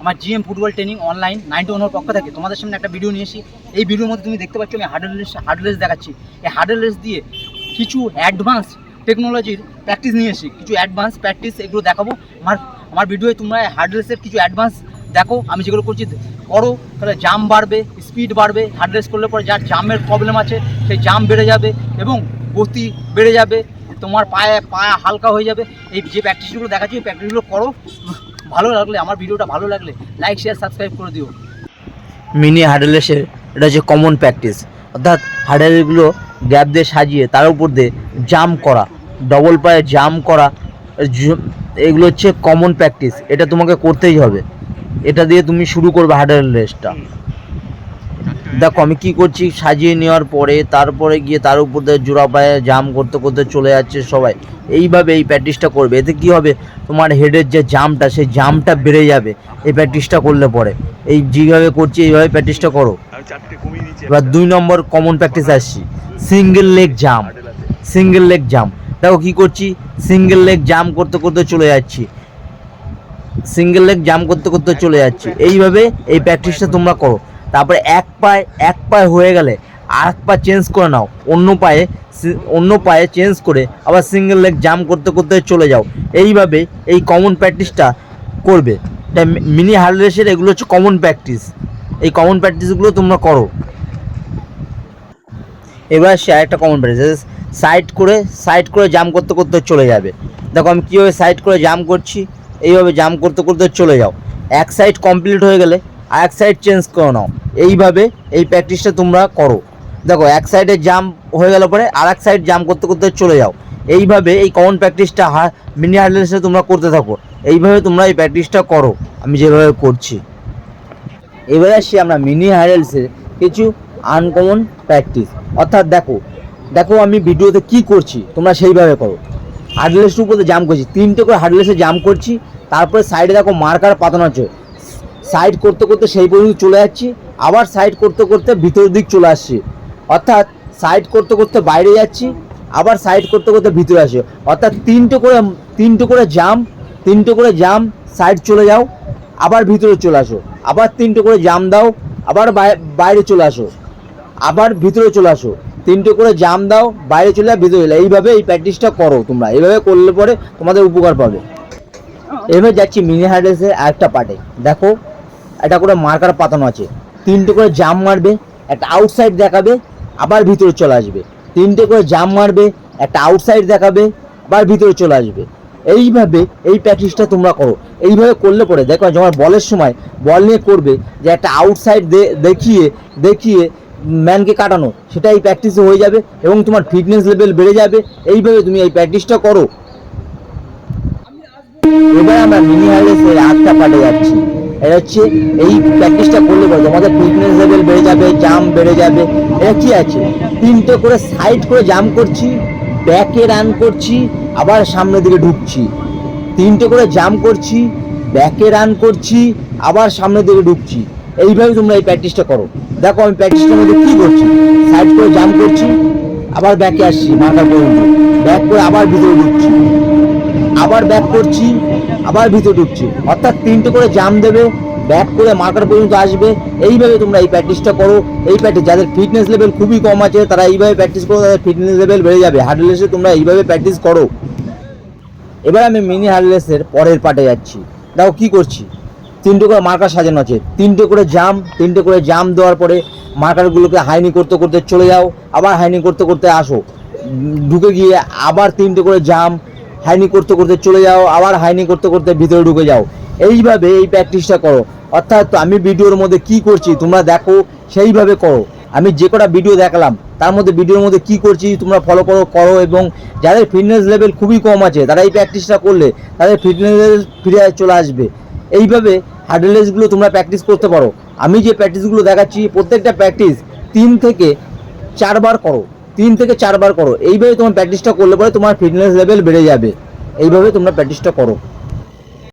আমার GM football training online ninety ওয়ানের পক্ষ থেকে তোমাদের সামনে একটা ভিডিও নিয়ে এসি এই ভিডিওর মধ্যে তুমি দেখতে পাচ্ছ আমি হার্ডেল রেস হার্ডেল রেস দেখাচ্ছি। এই হার্ডেল রেস দিয়ে কিছু অ্যাডভান্স টেকনোলজির প্র্যাকটিস নিয়ে এসি কিছু অ্যাডভান্স প্র্যাকটিস এগুলো দেখাবো। আমার আমার ভিডিওয়ে তোমরা হার্ডেল রেসের কিছু অ্যাডভান্স দেখো। আমি যেগুলো করছি, করো। তাহলে জাম বাড়বে স্পিড বাড়বে। হার্ড রেস করলে পরে যার জামের প্রবলেম আছে, সেই জাম বেড়ে যাবে এবং গতি বেড়ে যাবে। তোমার পায়ে পায়ে হালকা হয়ে যাবে। এই যে প্র্যাকটিসগুলো দেখাচ্ছি, এই প্র্যাকটিসগুলো করো। ভালো লাগলে, আমার ভিডিওটা ভালো লাগলে লাইক শেয়ার সাবস্ক্রাইব করে দিও। মিনি হার্ডলেসের এটা হচ্ছে কমন প্র্যাকটিস অর্থাৎ হার্ডেলগুলো গ্যাপ দিয়ে সাজিয়ে তার উপর দিয়ে জাম্প করা ডবল পায়ে জাম্প করা এগুলো হচ্ছে কমন প্র্যাকটিস এটা তোমাকে করতেই হবে। এটা দিয়ে তুমি শুরু করবে হার্ডের রেসটা। দেখো আমি কি করছি? সাজিয়ে নেওয়ার পরে তারপরে গিয়ে তার উপর দিয়ে জোড়া পায়ে জাম করতে করতে চলে যাচ্ছে সবাই। এইভাবে এই প্র্যাকটিসটা করবে। এতে কি হবে? তোমার হেডের যে জামটা সেই জামটা বেড়ে যাবে। এই প্র্যাকটিসটা করলে পরে। এই যেভাবে করছি এইভাবে প্র্যাকটিসটা করো। এবার দুই নম্বর কমন প্র্যাকটিস আসছি। Single leg jump single leg jump দেখো কি করছি? সিঙ্গেল লেগ জাম করতে করতে চলে যাচ্ছি। সিঙ্গেল লেগ জাম করতে করতে চলে যাচ্ছি। এইভাবে এই প্র্যাকটিসটা তোমরা করো। তারপরে এক পায়ে এক পায়ে হয়ে গেলে আর এক পা চেঞ্জ করে নাও। অন্য পায়ে অন্য পায়ে চেঞ্জ করে আবার সিঙ্গেল লেগ জাম করতে করতে চলে যাও। এইভাবে এই কমন প্র্যাকটিসটা করবে। এটা মিনি হার্ড রেসের এগুলো হচ্ছে কমন প্র্যাকটিস এই কমন প্র্যাকটিসগুলো তোমরা করো। এবার সে আরেকটা কমন প্র্যাকটিস সাইড করে সাইড করে জাম করতে করতে চলে যাবে। দেখো আমি কীভাবে সাইড করে জাম করছি? এইভাবে জাম করতে করতে চলে যাও। এক সাইড কমপ্লিট হয়ে গেলে এক সাইড চেঞ্জ করে নাও। এইভাবে এই প্র্যাকটিসটা তোমরা করো। দেখো, এক সাইডে জাম হয়ে গেল পরে আর এক সাইড জাম করতে করতে চলে যাও। এইভাবে এই কমন প্র্যাকটিসটা মিনি হার্ডলেসে তোমরা করতে থাকো। এইভাবে তোমরা এই প্র্যাকটিসটা করো। আমি যেভাবে করছি। এবারে আসছি আমরা মিনি হার্ডেলসের কিছু আনকমন প্র্যাকটিস অর্থাৎ দেখো দেখো আমি ভিডিওতে কি করছি, তোমরা সেইভাবে করো। হার্ডলেসের উপরে জাম করছি। তিনটে করে হার্ডলেসে জাম করছি। তারপরে সাইডে দেখো মার্কার পাতানো আছে। সাইড করতে করতে সেই পর্যন্ত চলে যাচ্ছি আবার সাইড করতে করতে ভিতরের দিক চলে আসছি। অর্থাৎ সাইড করতে করতে বাইরে যাচ্ছি আবার সাইড করতে করতে ভিতরে আসি অর্থাৎ তিনটে করে তিনটে করে জাম তিনটে করে জাম সাইড চলে যাও আবার ভিতরে চলে আসো। আবার তিনটে করে জাম দাও আবার বাই- বাইরে চলে আসো। আবার ভিতরে চলে আসো। তিনটে করে জাম দাও বাইরে চলে যাও ভিতরে চলে এইভাবে এই প্র্যাকটিসটা করো তোমরা। এইভাবে করলে পরে তোমাদের উপকার পাবে। এভাবে যাচ্ছি মিনি হার্ডেসের আরেকটা পার্টে দেখো একটা করে মার্কার পাতানো আছে। তিনটে করে জাম মারবে, একটা আউটসাইড দেখাবে, আবার ভিতরে চলে আসবে। তিনটে করে জাম মারবে, একটা আউটসাইড দেখাবে, আবার ভিতরে চলে আসবে। এইভাবে এই প্র্যাকটিসটা তোমরা করো। এইভাবে করলে পরে, দেখো যখন বলের সময়, বল নিয়ে করবে, যে একটা আউটসাইড দেখিয়ে দেখিয়ে ম্যানকে কাটানো, সেটা এই প্র্যাকটিসে হয়ে যাবে এবং তোমার ফিটনেস লেভেল বেড়ে যাবে। এইভাবে তুমি এই প্র্যাকটিসটা করো। এবার আমরা মিনি হার্লেসের আটটা পাটে যাচ্ছি। এটা হচ্ছে এই প্র্যাকটিসটা করলে পরে তোমাদের ফিটনেস লেভেল বেড়ে যাবে জাম বেড়ে যাবে। এটা কি আছে? তিনটে করে সাইড করে জাম করছি ব্যাকে রান করছি, আবার সামনের দিকে ঢুকছি। তিনটে করে জাম করছি ব্যাকে রান করছি, আবার সামনের দিকে ঢুকছি। এইভাবে তোমরা এই প্র্যাকটিসটা করো। দেখো আমি প্র্যাকটিসটার মধ্যে কী করছি? সাইড করে জাম করছি, আবার ব্যাকে আসছি মাথার পর্যন্ত। ব্যাক করে আবার ভিতরে ঢুকছি। আবার ব্যাক করছি, আবার ভিতরে ঢুকছি। অর্থাৎ তিনটে করে জাম দেবে ব্যাক করে মার্কার পর্যন্ত আসবে। এইভাবে তোমরা এই প্র্যাকটিসটা করো। এই প্র্যাকটিস যাদের ফিটনেস লেভেল খুবই কম আছে, তারা এইভাবে প্র্যাকটিস করো, তাদের ফিটনেস লেভেল বেড়ে যাবে। হার্ডলেসে তোমরা এইভাবে প্র্যাকটিস করো। এবার আমি মিনি হার্ডলেসের পরের পার্টে যাচ্ছি। দেখো কি করছি? তিনটে করে মার্কার সাজানো আছে। তিনটে করে জাম তিনটে করে জাম দেওয়ার পরে মার্কারগুলোকে হাইনি করতে করতে চলে যাও। আবার হাইনি করতে করতে আসো। ঢুকে গিয়ে আবার তিনটে করে জাম হাইনি করতে করতে চলে যাও, আবার হাইনি করতে করতে ভিতরে ঢুকে যাও। এইভাবে এই প্র্যাকটিসটা করো। অর্থাৎ আমি ভিডিওর মধ্যে কি করছি তোমরা দেখো, সেইভাবে করো। আমি যে কটা ভিডিও দেখালাম, তার মধ্যে ভিডিওর মধ্যে কি করছি তোমরা ফলো করো করো এবং যাদের ফিটনেস লেভেল খুবই কম আছে, তারা এই প্র্যাকটিসটা করলে তাদের ফিটনেস লেভেল ফিরে চলে আসবে। এইভাবে হার্ডলেসগুলো তোমরা প্র্যাকটিস করতে পারো। আমি যে প্র্যাকটিসগুলো দেখাচ্ছি, প্রত্যেকটা প্র্যাকটিস তিন থেকে চারবার করো। তিন থেকে চারবার করো। এইভাবে তোমার প্র্যাকটিসটা করলে পরে তোমার ফিটনেস লেভেল বেড়ে যাবে। এইভাবে তোমরা প্র্যাকটিসটা করো।